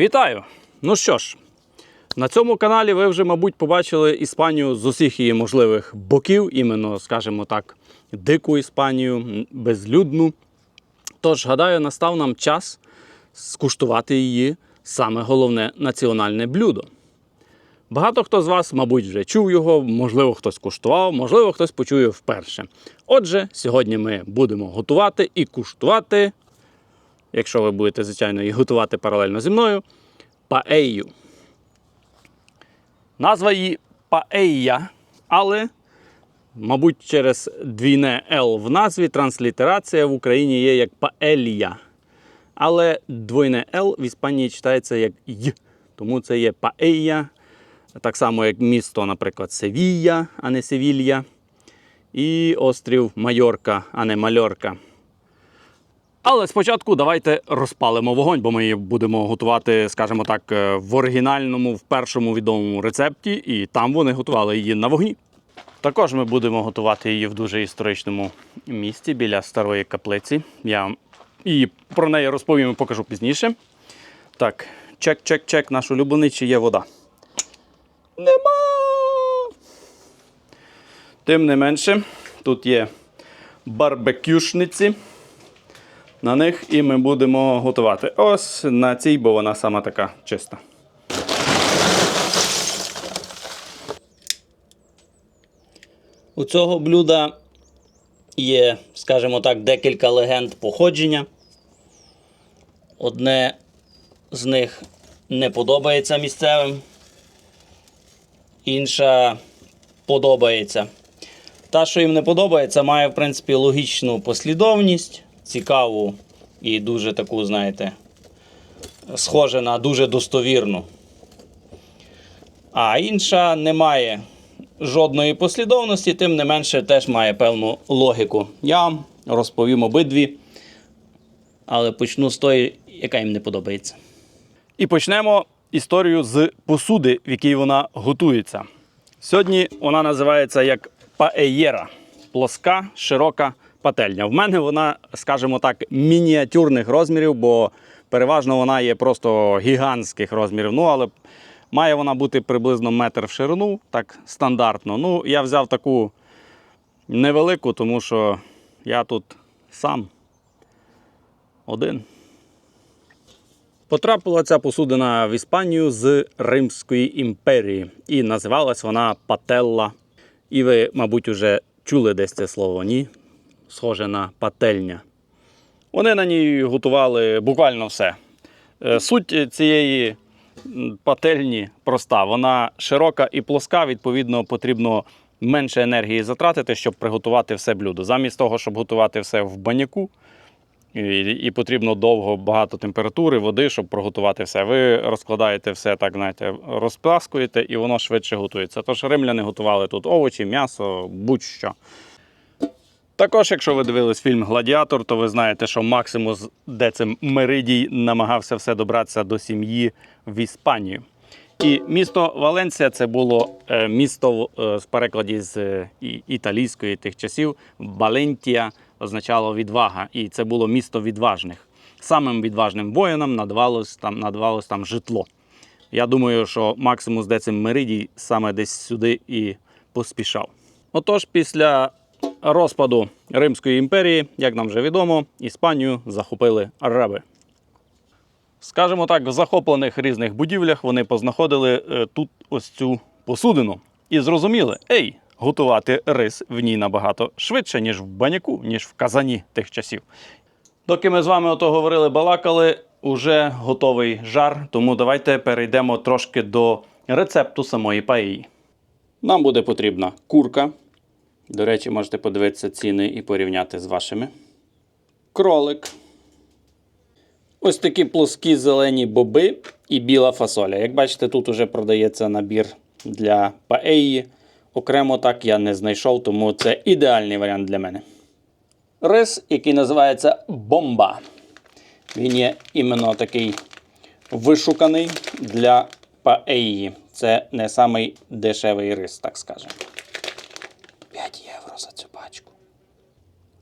Вітаю! Ну що ж, на цьому каналі ви вже, мабуть, побачили Іспанію з усіх її можливих боків, іменно, скажімо так, дику Іспанію, безлюдну. Тож, гадаю, настав нам час скуштувати її саме головне національне блюдо. Багато хто з вас, мабуть, вже чув його, можливо, хтось куштував, можливо, хтось почує вперше. Отже, сьогодні ми будемо готувати і куштувати, якщо ви будете, звичайно, і готувати паралельно зі мною, паею. Назва її паея, але, мабуть, через двійне Л в назві транслітерація в Україні є як паелья. Але двойне Л в Іспанії читається як й, тому це є паея. Так само, як місто, наприклад, Севія, а не Севілья. І острів Майорка, а не Мальорка. Але спочатку давайте розпалимо вогонь, бо ми її будемо готувати, скажімо так, е, в оригінальному, в першому відомому рецепті, і там вони готували її на вогні. Також ми будемо готувати її в дуже історичному місці біля старої каплиці. Я і про неї розповім і покажу пізніше. Так, чек, чек, чек, наш улюблений, чи є вода. Нема. Тим не менше, тут є барбекюшниці. На них і ми будемо готувати. Ось на цій, бо вона сама така чиста. У цього блюда є, скажімо так, декілька легенд походження. Одне з них не подобається місцевим, інша подобається. Та, що їм не подобається, має, в принципі, логічну послідовність, цікаву і дуже таку, знаєте, схоже на дуже достовірну. А інша не має жодної послідовності, тим не менше теж має певну логіку. Я вам розповім обидві, але почну з тої, яка їм не подобається. І почнемо історію з посуди, в якій вона готується. Сьогодні вона називається як паеєра плоска, широка пательня. В мене вона, скажімо так, мініатюрних розмірів, бо переважно вона є просто гігантських розмірів. Ну, але має вона бути приблизно метр в ширину, так стандартно. Ну, я взяв таку невелику, тому що я тут сам один. Потрапила ця посудина в Іспанію з Римської імперії. І називалась вона Пателла. І ви, мабуть, вже чули десь це слово, ні? Схоже на пательня. Вони на ній готували буквально все. Е, Суть цієї пательні проста. Вона широка і плоска, відповідно, потрібно менше енергії затратити, щоб приготувати все блюдо. Замість того, щоб готувати все в баняку, і, і потрібно довго багато температури, води, щоб приготувати все. Ви розкладаєте все так, знаєте, розпласкуєте, і воно швидше готується. Тож римляни готували тут овочі, м'ясо, будь-що. Також, якщо ви дивились фільм Гладіатор, то ви знаєте, що Максимус Децим Меридій намагався все добратися до сім'ї в Іспанію. І місто Валенсія це було е, місто е, з перекладі з е, італійської тих часів. Валентія означало відвага, і це було місто відважних. Самим відважним воїнам надавалось там, надавалось там житло. Я думаю, що Максимус Децим Меридій саме десь сюди і поспішав. Отож, після розпаду Римської імперії, як нам вже відомо, Іспанію захопили араби. Скажімо так, в захоплених різних будівлях вони познаходили е, тут ось цю посудину і зрозуміли, ей, готувати рис в ній набагато швидше, ніж в баняку, ніж в казані тих часів. Доки ми з вами ото говорили, балакали, уже готовий жар, тому давайте перейдемо трошки до рецепту самої паї. Нам буде потрібна курка. До речі, можете подивитися ціни і порівняти з вашими. Кролик. Ось такі плоскі зелені боби і біла фасоля. Як бачите, тут уже продається набір для паеї. Окремо так я не знайшов, тому це ідеальний варіант для мене. Рис, який називається бомба. Він є іменно такий вишуканий для паеї. Це не самий дешевий рис, так скажемо. 5 євро за цю пачку.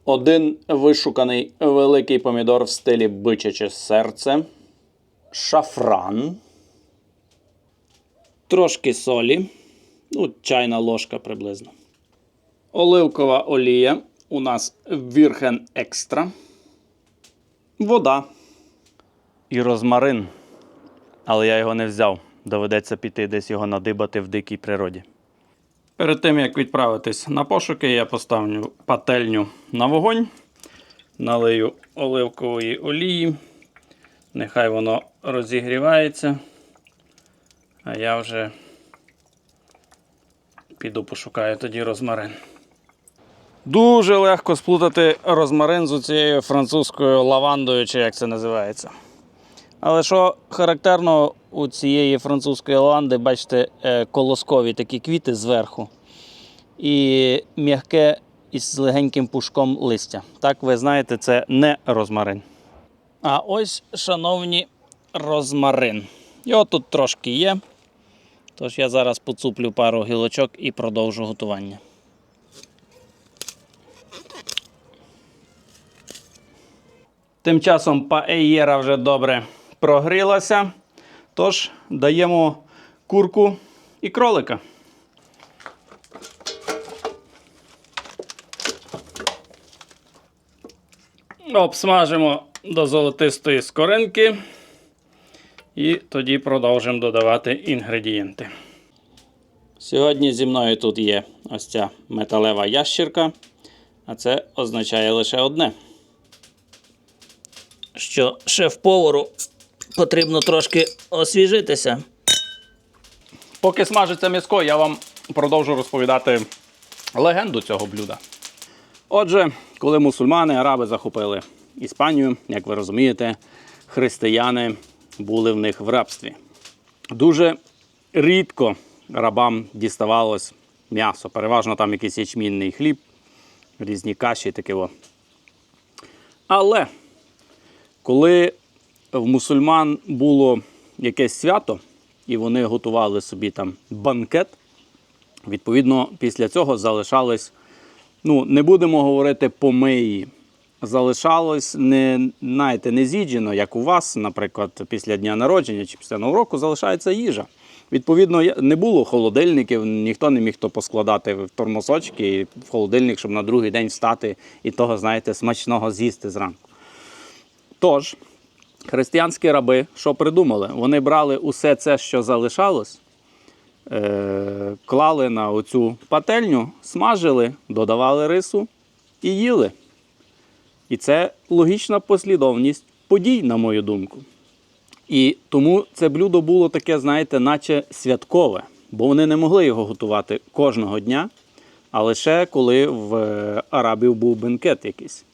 Один вишуканий великий помідор в стилі бичаче серце. шафран, трошки солі, ну, чайна ложка приблизно. Оливкова олія у нас Вірхен Екстра. Вода. І розмарин. Але я його не взяв. Доведеться піти десь його надибати в дикій природі. Перед тим, як відправитись на пошуки, я поставлю пательню на вогонь, налию оливкової олії. Нехай воно розігрівається. А я вже піду пошукаю тоді розмарин. Дуже легко сплутати розмарин з цією французькою лавандою, чи як це називається. Але що характерно у цієї французької лаванди, бачите, е, колоскові такі квіти зверху. І м'яке із легеньким пушком листя. Так, ви знаєте, це не розмарин. А ось, шановні, розмарин. Його тут трошки є. Тож я зараз поцуплю пару гілочок і продовжу готування. Тим часом паеєра вже добре прогрілася. Тож даємо курку і кролика. Обсмажимо до золотистої скоринки. І тоді продовжимо додавати інгредієнти. Сьогодні зі мною тут є ось ця металева ящірка, а це означає лише одне. Що шеф-повару потрібно трошки освіжитися. Поки смажиться м'яско, я вам продовжу розповідати легенду цього блюда. Отже, коли мусульмани, араби захопили Іспанію, як ви розумієте, християни були в них в рабстві. Дуже рідко рабам діставалось м'ясо. Переважно там якийсь ячмінний хліб, різні каші таке. Але коли в мусульман було якесь свято, і вони готували собі там банкет, відповідно, після цього залишались, ну, не будемо говорити помиї. Залишалось не, знаєте, не з'їджено, як у вас, наприклад, після дня народження чи після нового року залишається їжа. Відповідно, не було холодильників, ніхто не міг то поскладати в тормозочки і в холодильник, щоб на другий день встати і того, знаєте, смачного з'їсти зранку. Тож, християнські раби що придумали? Вони брали усе це, що залишалось, е- клали на оцю пательню, смажили, додавали рису і їли. І це логічна послідовність подій, на мою думку. І тому це блюдо було таке, знаєте, наче святкове, бо вони не могли його готувати кожного дня, а лише коли в е, арабів був бенкет якийсь.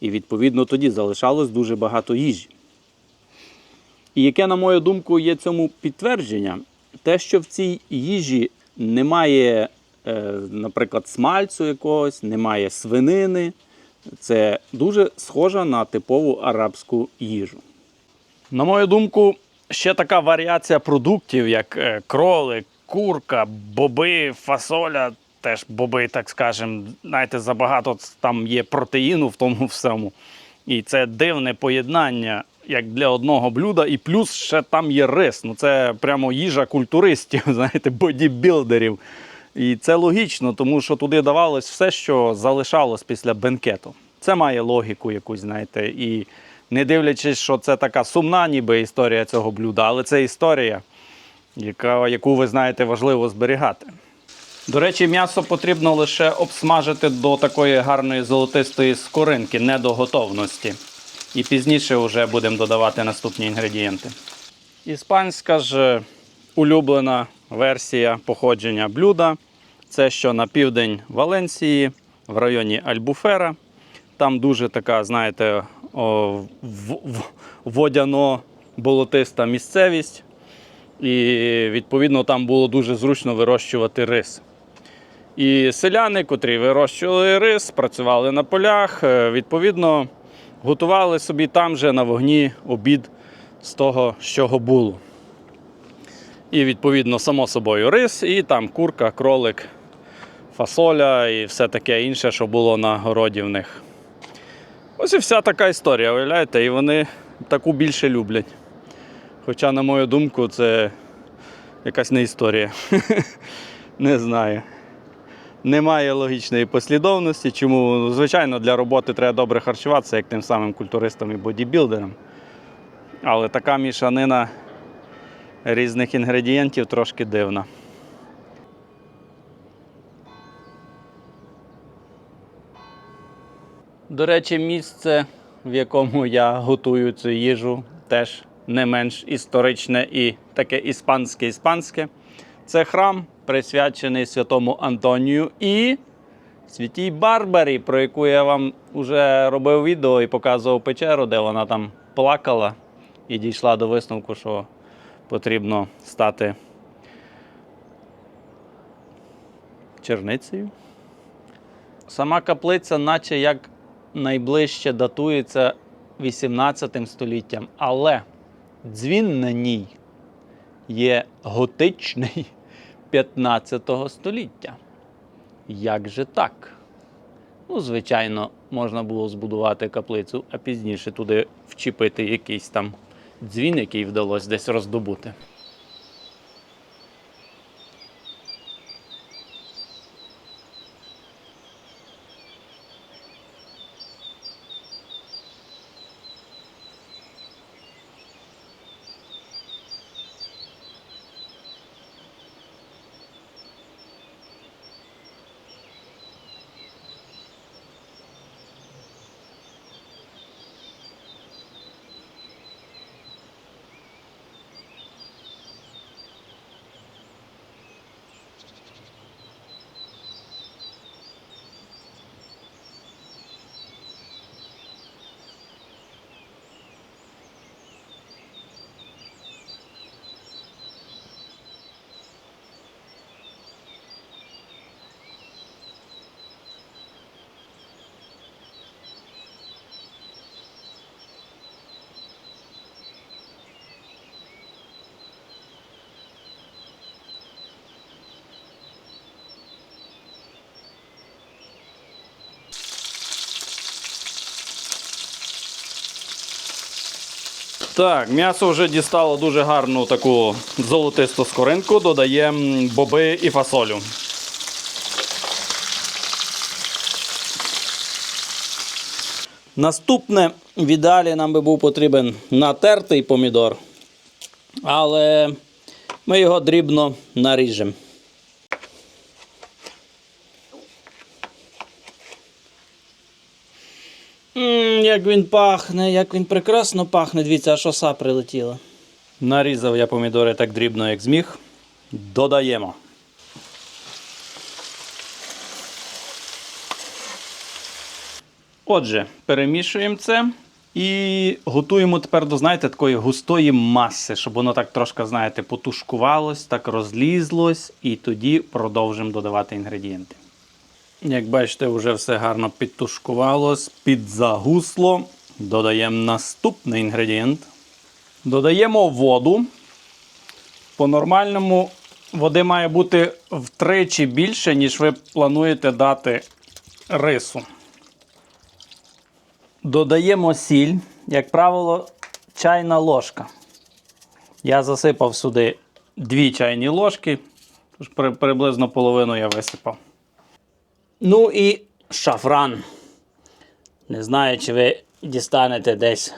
І відповідно тоді залишалось дуже багато їжі. І яке, на мою думку, є цьому підтвердження, те, що в цій їжі немає, е, наприклад, смальцю якогось, немає свинини. Це дуже схоже на типову арабську їжу. На мою думку, ще така варіація продуктів, як е, кролик, курка, боби, фасоля, теж боби, так скажемо, знаєте, забагато там є протеїну в тому всьому. І це дивне поєднання як для одного блюда, і плюс ще там є рис. Ну це прямо їжа культуристів, знаєте, бодібілдерів. І це логічно, тому що туди давалось все, що залишалось після бенкету. Це має логіку якусь, знаєте. І не дивлячись, що це така сумна, ніби історія цього блюда, але це історія, яка, яку ви знаєте, важливо зберігати. До речі, м'ясо потрібно лише обсмажити до такої гарної золотистої скоринки, не до готовності. І пізніше вже будемо додавати наступні інгредієнти. Іспанська ж улюблена версія походження блюда. Це що на південь Валенсії, в районі Альбуфера. Там дуже така, знаєте, водяно-болотиста місцевість. І відповідно там було дуже зручно вирощувати рис. І селяни, котрі вирощували рис, працювали на полях, е, відповідно, готували собі там же на вогні обід з того, чого було. І відповідно, само собою, рис, і там курка, кролик, фасоля і все таке інше, що було на городі в них. Ось і вся така історія, уявляєте, і вони таку більше люблять. Хоча, на мою думку, це якась не історія. Не знаю. Немає логічної послідовності, чому, звичайно, для роботи треба добре харчуватися, як тим самим культуристам і бодібілдерам. Але така мішанина різних інгредієнтів трошки дивна. До речі, місце, в якому я готую цю їжу, теж не менш історичне і таке іспанське-іспанське. Це храм, присвячений святому Антонію і святій Барбарі, про яку я вам вже робив відео і показував печеру, де вона там плакала і дійшла до висновку, що потрібно стати черницею. Сама каплиця, наче як найближче датується 18 століттям, але дзвін на ній є готичний 15 століття. Як же так? Ну, звичайно, можна було збудувати каплицю, а пізніше туди вчепити якийсь там дзвін, який вдалося десь роздобути. Так, м'ясо вже дістало дуже гарну таку золотисту скоринку. Додаємо боби і фасолю. Наступне в ідеалі нам би був потрібен натертий помідор, але ми його дрібно наріжемо. М, як він пахне, як він прекрасно пахне. Дивіться, аж оса прилетіла. Нарізав я помідори так дрібно, як зміг. Додаємо. Отже, перемішуємо це і готуємо тепер до, знаєте, такої густої маси, щоб воно так трошки, знаєте, потушкувалось, так розлізлось, і тоді продовжимо додавати інгредієнти. Як бачите, вже все гарно підтушкувалось, підзагусло. Додаємо наступний інгредієнт. Додаємо воду. По-нормальному води має бути втричі більше, ніж ви плануєте дати рису. Додаємо сіль, як правило, чайна ложка. Я засипав сюди 2 чайні ложки, тож приблизно половину я висипав. Ну і шафран. Не знаю, чи ви дістанете десь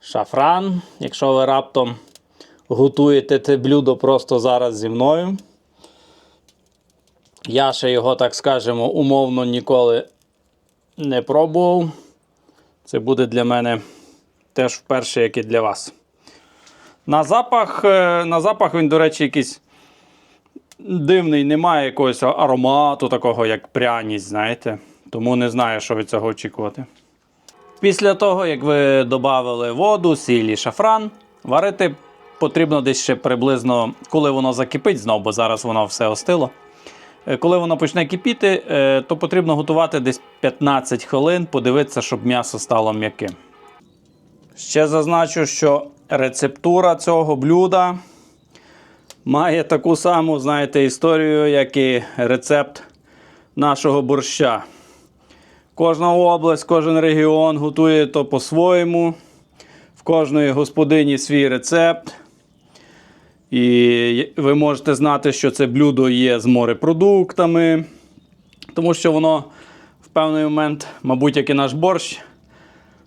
шафран, якщо ви раптом готуєте це блюдо просто зараз зі мною. Я ще його, так скажемо, умовно ніколи не пробував. Це буде для мене теж вперше, як і для вас. На запах, е, на запах він, до речі, якийсь дивний, немає якогось аромату такого, як пряність, знаєте. Тому не знаю, що від цього очікувати. Після того, як ви додали воду, сіль і шафран, варити потрібно десь ще приблизно, коли воно закипить знову, бо зараз воно все остило. Е, Коли воно почне кипіти, е, то потрібно готувати десь 15 хвилин, подивитися, щоб м'ясо стало м'яким. Ще зазначу, що рецептура цього блюда має таку саму, знаєте, історію, як і рецепт нашого борща. Кожна область, кожен регіон готує то по-своєму. В кожної господині свій рецепт. І ви можете знати, що це блюдо є з морепродуктами, тому що воно в певний момент, мабуть, як і наш борщ,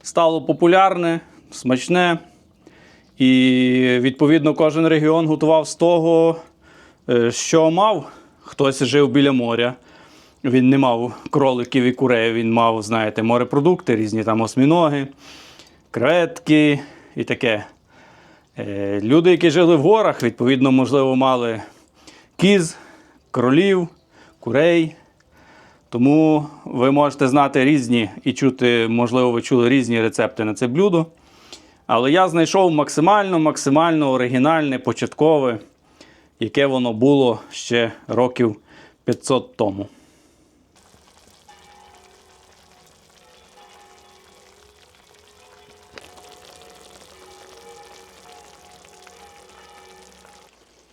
стало популярне, смачне. І відповідно кожен регіон готував з того, е, що мав. Хтось жив біля моря. Він не мав кроликів і курей, він мав, знаєте, морепродукти, різні там осьміноги, креветки і таке. Е, Люди, які жили в горах, відповідно, можливо, мали кіз, кролів, курей. Тому ви можете знати різні і чути, можливо, ви чули різні рецепти на це блюдо. Але я знайшов максимально, максимально оригінальне, початкове, яке воно було ще років 500 тому.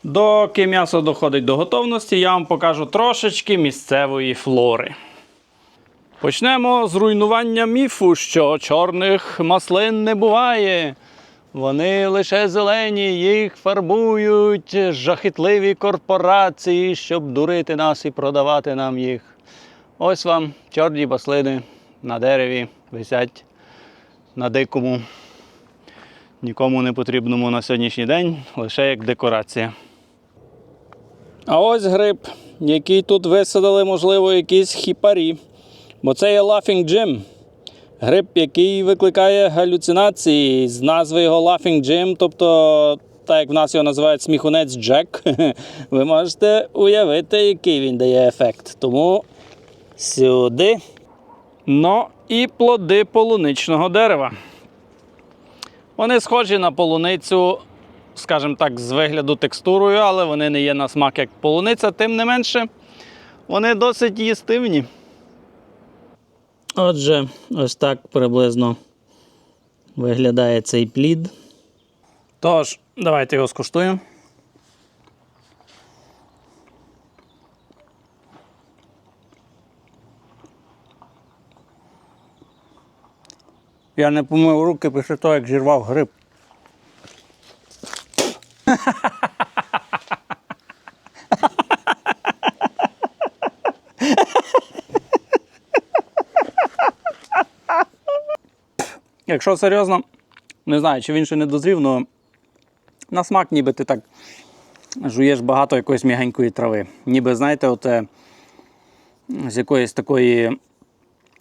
Доки м'ясо доходить до готовності, я вам покажу трошечки місцевої флори. Почнемо з руйнування міфу, що чорних маслин не буває. Вони лише зелені, їх фарбують жахітливі корпорації, щоб дурити нас і продавати нам їх. Ось вам чорні маслини на дереві висять на дикому, нікому не потрібному на сьогоднішній день, лише як декорація. А ось гриб, який тут висадили, можливо, якісь хіпарі. Бо це є Laughing Jim. Гриб, який викликає галюцинації з назви його Laughing Jim, тобто, так як в нас його називають сміхунець Джек, ви можете уявити, який він дає ефект. Тому сюди. Ну і плоди полуничного дерева. Вони схожі на полуницю, скажімо так, з вигляду текстурою, але вони не є на смак як полуниця, тим не менше, вони досить їстивні. Отже, ось так приблизно виглядає цей плід. Тож, давайте його скуштуємо. Я не помив руки після того, як зірвав гриб. Якщо серйозно, не знаю, чи він ще не дозрів, але на смак ніби ти так жуєш багато якоїсь м'ягенької трави. Ніби, знаєте, оте, з якоїсь такої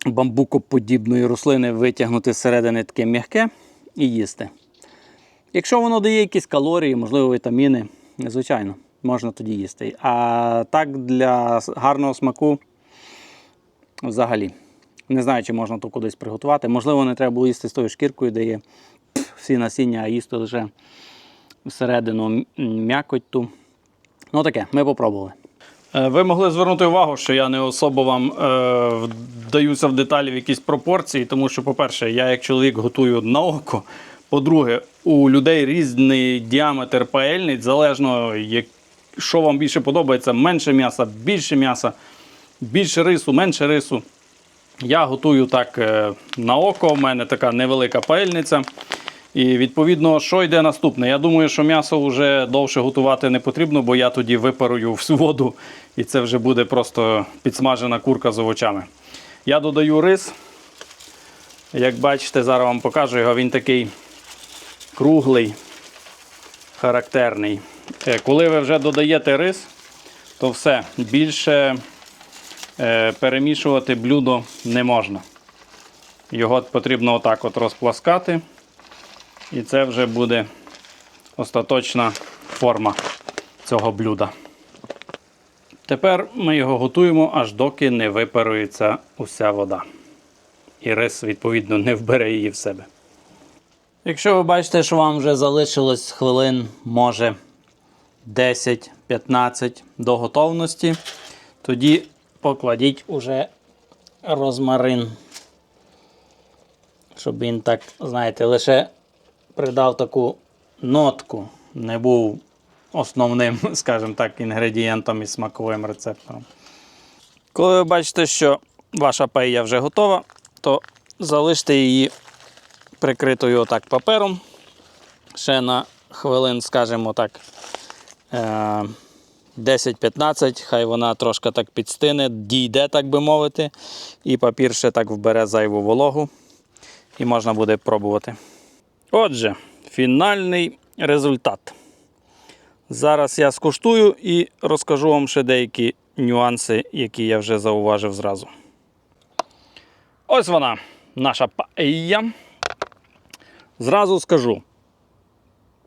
бамбукоподібної рослини витягнути зсередини таке м'яке і їсти. Якщо воно дає якісь калорії, можливо, вітаміни, звичайно, можна тоді їсти. А так для гарного смаку взагалі. Не знаю, чи можна то кудись приготувати. Можливо, не треба було їсти з тою шкіркою, де є всі насіння, а їсти лише всередину м'якоть ту. Ну таке, ми попробували. Е, Ви могли звернути увагу, що я не особо вам е, вдаюся в деталі в якісь пропорції, тому що, по-перше, я як чоловік готую на око. По-друге, у людей різний діаметр паельниць, залежно, як, що вам більше подобається, менше м'яса, більше м'яса, більше рису, менше рису. Я готую так е, на око, у мене така невелика паельниця. І відповідно, що йде наступне? Я думаю, що м'ясо вже довше готувати не потрібно, бо я тоді випарую всю воду, і це вже буде просто підсмажена курка з овочами. Я додаю рис. Як бачите, зараз вам покажу його. Він такий круглий, характерний. Е, Коли ви вже додаєте рис, то все більше перемішувати блюдо не можна. Його потрібно отак от розпласкати. І це вже буде остаточна форма цього блюда. Тепер ми його готуємо, аж доки не випарується уся вода. І рис, відповідно, не вбере її в себе. Якщо ви бачите, що вам вже залишилось хвилин, може 10-15 до готовності, тоді покладіть уже розмарин. Щоб він так, знаєте, лише придав таку нотку, не був основним, скажімо так, інгредієнтом і смаковим рецептором. Коли ви бачите, що ваша паella вже готова, то залиште її прикритою отак папером, Ще на хвилин, скажімо так, е, 10-15, хай вона трошки так підстине, дійде, так би мовити. І папір ще так вбере зайву вологу. І можна буде пробувати. Отже, фінальний результат. Зараз я скуштую і розкажу вам ще деякі нюанси, які я вже зауважив зразу. Ось вона, наша паella. Зразу скажу,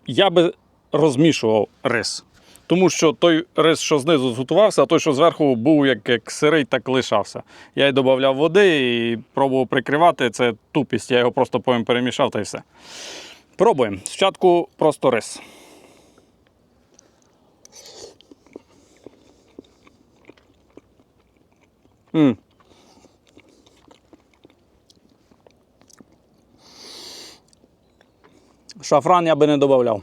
я би розмішував рис. Тому що той рис, що знизу зготувався, а той, що зверху був як, як сирий, так лишався. Я й додавав води і пробував прикривати. Це тупість. Я його просто потім перемішав та й все. Пробуємо. Спочатку просто рис. м Шафран я би не додавав.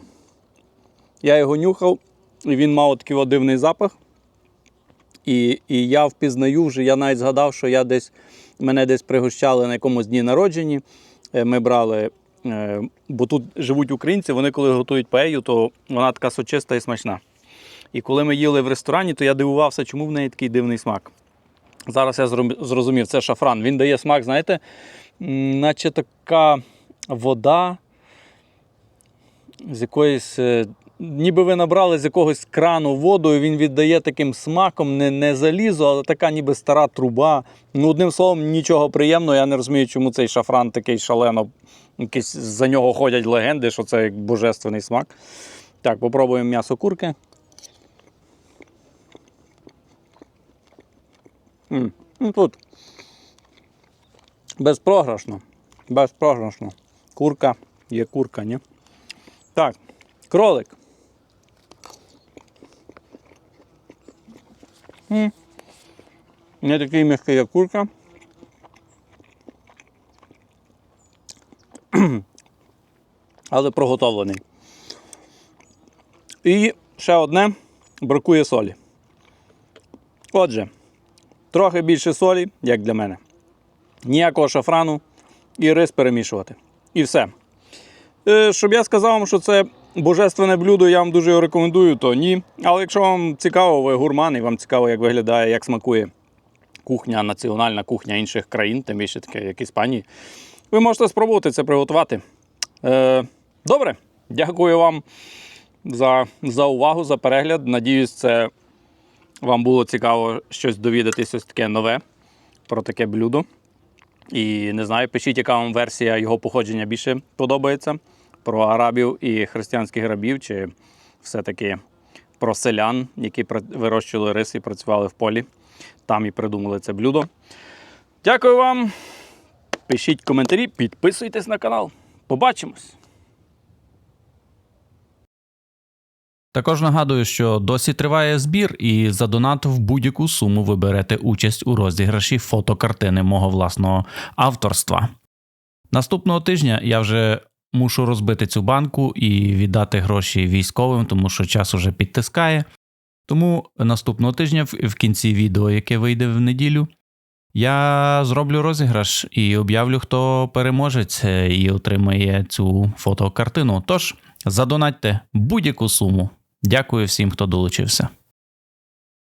Я його нюхав, він мав такий дивний запах. І, і я впізнаю вже, я навіть згадав, що я десь, мене десь пригощали на якомусь дні народжені. Е, Ми брали, е, бо тут живуть українці, вони коли готують паею, то вона така сочиста і смачна. І коли ми їли в ресторані, то я дивувався, чому в неї такий дивний смак. Зараз я зрозумів, це шафран. Він дає смак, знаєте, наче така вода з якоїсь. Ніби ви набрали з якогось крану воду, і він віддає таким смаком, не, не залізо, але така ніби стара труба. Ну, одним словом, нічого приємного. Я не розумію, чому цей шафран такий шалено. Якісь за нього ходять легенди, що це як божественний смак. Так, попробуємо м'ясо курки. М, Ну, тут безпрограшно. Безпрограшно. Курка є курка, ні? Так, кролик. М. Не такий м'який, як курка. Але проготовлений. І ще одне бракує солі. Отже, трохи більше солі, як для мене. Ніякого шафрану і рис перемішувати. І все. Е, Щоб я сказав вам, що це божественне блюдо, я вам дуже його рекомендую, то ні. Але якщо вам цікаво, ви гурман і вам цікаво, як виглядає, як смакує кухня, національна кухня інших країн, тим більше таке, як Іспанії, ви можете спробувати це приготувати. Е, добре, дякую вам за, за увагу, за перегляд. Надіюсь, це вам було цікаво щось довідатися ось таке нове про таке блюдо. І не знаю, пишіть, яка вам версія його походження більше подобається. Про арабів і християнських рабів, чи все-таки про селян, які вирощували рис і працювали в полі. Там і придумали це блюдо. Дякую вам. Пишіть коментарі, підписуйтесь на канал. Побачимось! Також нагадую, що досі триває збір, і за донат в будь-яку суму ви берете участь у розіграші фотокартини мого власного авторства. Наступного тижня я вже мушу розбити цю банку і віддати гроші військовим, тому що час уже підтискає. Тому наступного тижня, в кінці відео, яке вийде в неділю, я зроблю розіграш і об'явлю, хто переможець е, і отримає цю фотокартину. Тож задонатьте будь-яку суму. Дякую всім, хто долучився.